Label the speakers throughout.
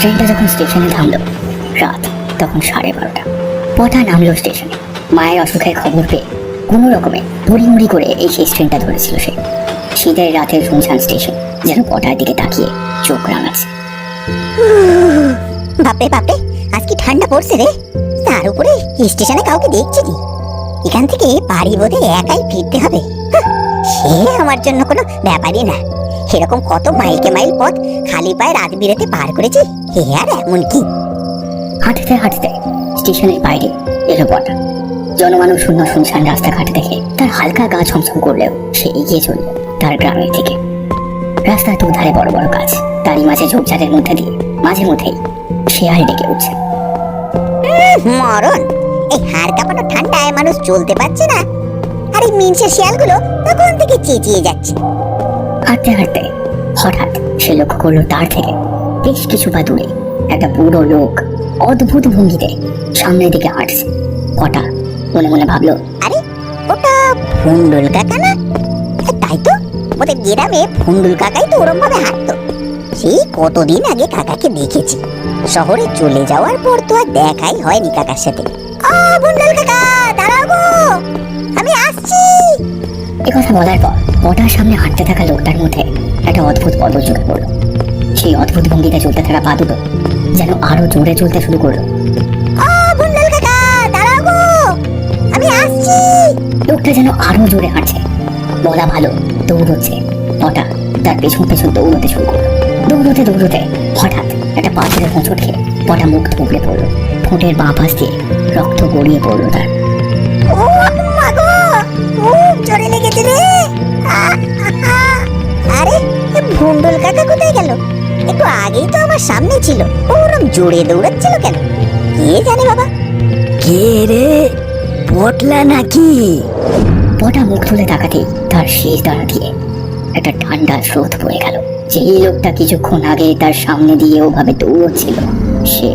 Speaker 1: ট্রেনটা যখন স্টেশনে থামলো, রাত তখন সাড়ে বারোটা। পটা নামলো স্টেশনে। মায়ের অসুখের খবর পেয়ে কোনো রকমে তড়িমড়ি করে এই শেষ ট্রেনটা ধরেছিল সে। শীতের রাতের শুনশান স্টেশন যেন পটার দিকে তাকিয়ে চোখ রাঙাচ্ছে।
Speaker 2: বাপরে বাপরে, আজ কি ঠান্ডা পড়ছে রে? তার উপরে স্টেশনে কাউকে দেখছি নি। এখান থেকে বাড়ি বোধে একাই ফিরতে হবে। সে আমার জন্য কোনো ব্যাপারই না। সেরকম কত মাইলকে মাইল পথ খালি পায়ে রাত বিরেতে পার করেছি? হে আর এমন কি?
Speaker 1: হাঁটতে হাঁটতে স্টেশনের বাইরে এলো পটা জনমানব শূন্য শুনশান রাস্তাঘাট দেখে। তার হালকা গা ছমছম করলেও সে এগিয়ে চলল তার গ্রামের দিকে। রাস্তার দুধারে বড় বড় গাছ। তারই মাঝে ঝোপঝাড়ের মধ্যে দিয়ে মাঝে মধ্যেই শেয়াল ডেকে উঠছে।
Speaker 2: মরণ! এই হাড় কাঁপানো ঠান্ডায় মানুষ চলতে পারছে না। আর এই মিনসে শিয়ালগুলো তখন থেকে চেঁচিয়ে যাচ্ছে।
Speaker 1: হাঁটতে হাঁটতে হঠাৎ সে লক্ষ্য করল তার থেকে বেশ কিছু পা দূরে একটা বুড়ো লোক অদ্ভুত ভঙ্গিতে সামনের দিকে হাঁটছে। কটা মনে মনে ভাবলো,
Speaker 2: আরে, ওটা ফুন্ডুল কাকা না? তাই তো, ওদের গ্রামে ফুন্ডুল কাকাই তো ওরম ভাবে হাঁটতো। সেই কতদিন আগে কাকাকে দেখেছি। শহরে চলে যাওয়ার পর তো আর দেখাই হয়নি কাকার সাথে। ও ফুন্ডুল কাকা!
Speaker 1: বলার পর পটার সামনে হাঁটতে থাকা লোকটার মধ্যে একটা অদ্ভুত বদল চোখে পড়ল। সেই অদ্ভুত ভঙ্গিতে চলতে থাকা পা দুটো যেন আরও জোরে চলতে শুরু করল। লোকটা যেন আরও জোরে হাঁটছে। বলা ভালো দৌড়চ্ছে। পটা তার পেছন পেছন দৌড়তে শুরু করল। দৌড়তে দৌড়তে হঠাৎ একটা পাথরের হোঁচট খেয়ে পটা মুখ থুবড়ে পড়ল। ঠোঁটের বাঁ পাশ দিয়ে রক্ত গড়িয়ে পড়ল তার।
Speaker 2: আমার সামনে ছিল। ওরম জোরে দৌড়াচ্ছিল কেন? কে জানে বাবা?
Speaker 1: কে রে? পটলা নাকি? পটা মুখ তুলে তাকাতেই তার শেষ দাঁড়া দিয়ে একটা ঠান্ডা স্রোত বয়ে গেল। যেই লোকটা কিছুক্ষণ আগে তার সামনে দিয়ে ওভাবে দৌড়চ্ছিল সে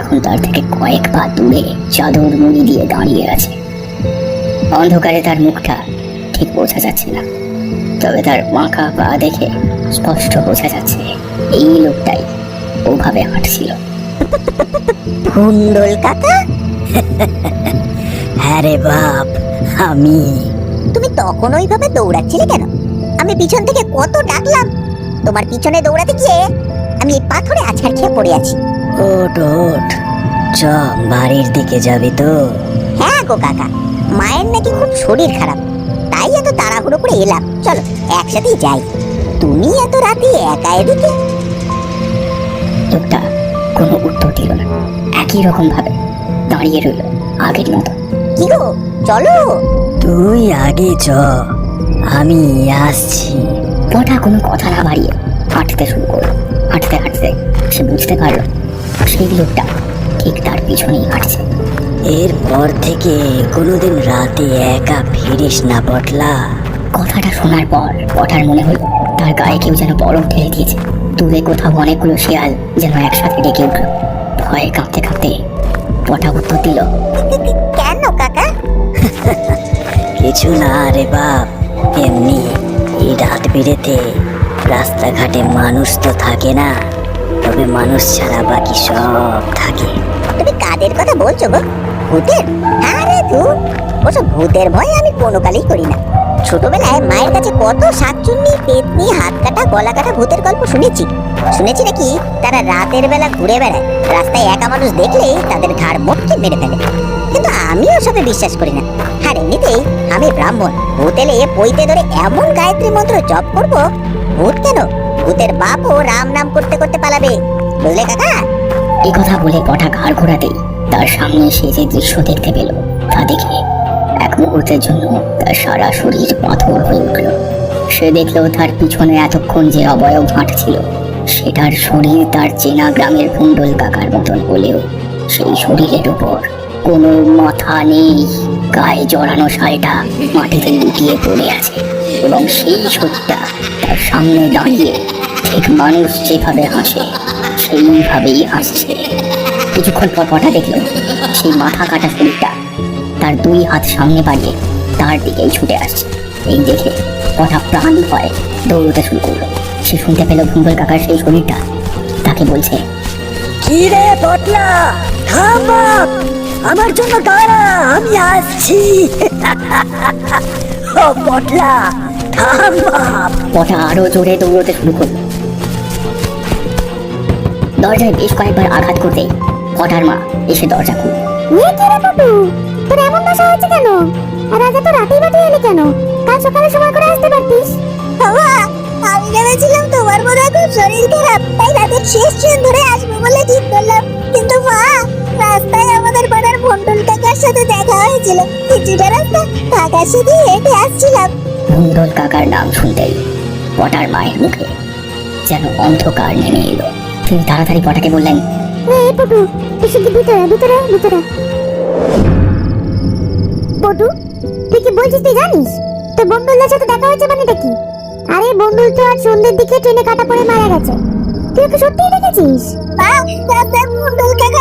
Speaker 1: এখন তার থেকে কয়েক পা দূরে চাদর মুড়ি দিয়ে দাঁড়িয়ে আছে। অন্ধকারে তার মুখটা ঠিক বোঝা যাচ্ছে না তবে তার মাখা পা দেখে স্পষ্ট বোঝা যাচ্ছে এই লোকটাই। ওভাবে হাঁটছিল
Speaker 2: ভুন্ডল কাকা?
Speaker 1: হ্যাঁ রে বাপ আমি।
Speaker 2: তুমি তখন ওইভাবে দৌড়াচ্ছিলে কেন? আমি পিছন থেকে কত ডাকলাম। তোমার পিছনে দৌড়াতে গিয়ে আমি এই পাথরে আছাড় খেয়ে পড়ে আছি।
Speaker 1: ওট ওট। চ বাড়ির দিকে যাবি তো।
Speaker 2: হ্যাঁ গো কাকা মায়ের নাকি খুব শরীর খারাপ। তাই এত তাড়াহুড়ো করে এলাম। চলো একসাথেই যাই। তুমি এত রাতে একা এদিকে?
Speaker 1: লোকটা কোনো উত্তর দিল না। একই রকম ভাবে দাঁড়িয়ে রইল আগের মতো।
Speaker 2: কি গো? চলো।
Speaker 1: তুই আগে চ। আমি আসছি। পটা কোনো কথা না বাড়িয়ে হাঁটতে শুরু করল। হাঁটতে হাঁটতে সে বুঝতে পারল সেই লোকটা ঠিক তার পিছনেই হাঁটছে। এরপর থেকে কোনোদিন রাতে একা ফিরিস না পটলা কথাটা শোনার পর পটার মনে হলো তার গায়ে কেউ যেন বরফ ঢেলে দিয়েছে। দূরে কোথাও অনেকগুলো শিয়াল যেন একসাথে ডেকে উঠল। ভয়ে কাঁপতে কাঁপতে পটা উত্তর দিল
Speaker 2: কেন কাকা?
Speaker 1: কিছু না রে বাপ এমনি এই রাত বিরেতে রাস্তাঘাটে মানুষ তো থাকে না তবে মানুষ ছাড়া বাকি সব থাকে।
Speaker 2: তুমি কাদের কথা বলছো গো? ভূতের? আরে ধুর ওসব ভূতের ভয় আমি কোনো কালেই করি না। ছোটবেলায় মায়ের কাছে কত শাকচুন্নি, পেতনি হাত কাটা গলা কাটা ভূতের গল্প শুনেছি। শুনেছি নাকি তারা রাতের বেলা ঘুরে বেড়ায়। রাস্তায় একা মানুষ দেখলেই তাদের ঘাড় মোটকে মেরে ফেলে। কিন্তু আমি ওসবে বিশ্বাস করি না। আর এমনিতেই আমি ব্রাহ্মণ। ভূত এলে পইতে ধরে এমন গায়ত্রী মন্ত্র জপ করব, ভূত কেন? ভূতের বাপও রাম নাম করতে করতে পালাবে। বুঝলে কাকা?
Speaker 1: এ কথা বলে পটা ঘাড় ঘোরাতেই তার সামনে এসে যে দৃশ্য দেখতে পেল, তা দেখে মুহূর্তের জন্য তার সারা শরীর পাথর হয়ে উঠল। সে দেখল তার পিছনে এতক্ষণ যে অবয়ব হাঁটছিল সেটার শরীর তার চেনা গ্রামের কুণ্ডল কাকার মতন হলেও সেই শরীরের উপর কোনো মাথা নেই। গায়ে জড়ানো শালটা মাটিতে লুটিয়ে পড়ে আছে এবং সেই শরীরটা তার সামনে দাঁড়িয়ে ঠিক মানুষ যেভাবে হাসে, সেইভাবেই হাসছে। কিছুক্ষণ পর পটা দেখল, সেই মাথা কাটা শরীরটা তার দুই হাত সামনে বাড়িয়ে তার দিকেই ছুটে আসছে। এই দেখে পটা প্রাণ ভয় দৌড়তে শুরু করল। সে শুনতে পেল ভুঙ্গল কাকার সেই শরীরটা। তাকে বলছে
Speaker 3: কি রে পটলা? বাপ! আমার জন্য দাঁড়া আমি আসছি। ও পটলা থাম বাপ!
Speaker 1: পটা আরও জোরে দৌড়তে শুরু করল। দরজায় বেশ কয়েকবার আঘাত করতে পটার মা এসে দরজা খুলল।
Speaker 4: তোর এমন দশা হয়েছে কেন? আর আজ এত রাতেই বাটে এলি কেন? কাল সকালে সময় করে আসতে পারতিস।
Speaker 5: বাবা আমি ভেবেছিলাম তোমার হয় খুব শরীর খারাপ। তাই রাতের শেষ ট্রেন ধরে আসব বলে ঠিক করলাম। কিন্তু মা রাস্তায় আমাদের পাড়ার ভন্ডল কাকার সাথে দেখা হয়েছিল। কিছুটা রাস্তা কাকার সাথে হেঁটে আসছিলাম।
Speaker 1: মঙ্গল কাকার নাম শুনতেই পটার মায়ের মুখে যেন অন্ধকার নেমে এলো। তিনি তাড়াতাড়ি পটাকে বললেন
Speaker 4: এই পটু তুই শুধু ভিতরে ভিতরে ভিতরে। পটু তুই কি বলছিস তুই জানিস? তোর বন্ধুদের সাথে দেখা হয়েছে মানে কি? আরে বন্ধুল তো আজ সন্ধ্যের দিকে ট্রেনে কাটা পড়ে মারা গেছে। তুই ওকে সত্যিই দেখেছিস?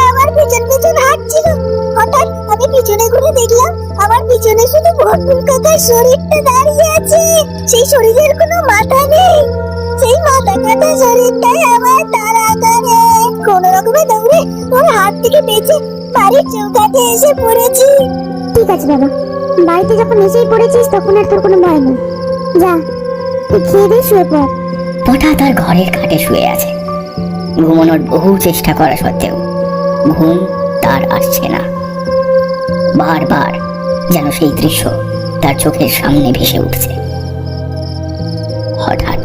Speaker 5: আমার পিছন পিছন হঠাৎ আমি পিছনে ঘুরে দেখলাম পিছনে শুধু কাকার শরীরটা দাঁড়িয়ে আছে। সেই শরীরের কোনো মাথা নেই। সেই মাথা কাটা শরীরটাই আমার তারা করে কোন রকমে দৌড়ে ওর হাত থেকে বেঁচে বাড়ির চৌকাঠে এসে পড়েছি।
Speaker 4: ঠিক আছে, বাবা। বাড়িতে যখন এসেই পড়েছিস, তখন আর তোর কোনো ভয় নেই। যা, তুই খেয়ে দিয়ে শুয়ে পড়।
Speaker 1: পটা তার ঘরের খাটে শুয়ে আছে। ঘুমানোর বহু চেষ্টা করা সত্ত্বেও ঘুম তার আসছে না। বারবার যেন সেই দৃশ্য তার চোখের সামনে ভেসে উঠছে। হঠাৎ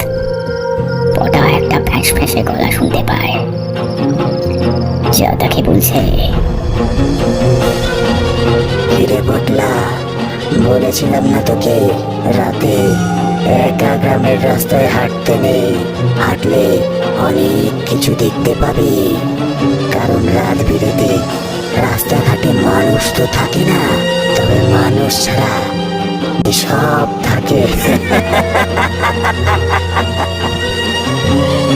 Speaker 1: পটা একটা ফ্যাঁস ফ্যাঁসে গলা শুনতে পায়। যা তাকে বলছে
Speaker 3: হিরে পটলা বলেছিলাম না তোকে, রাতে একা গ্রামের রাস্তায় হাঁটতে নেই, হাঁটলে অনেক কিছু দেখতে পাবি। কারণ রাত বিরেতে রাস্তাঘাটে মানুষ তো থাকে না, তবে মানুষ ছাড়া সব থাকে।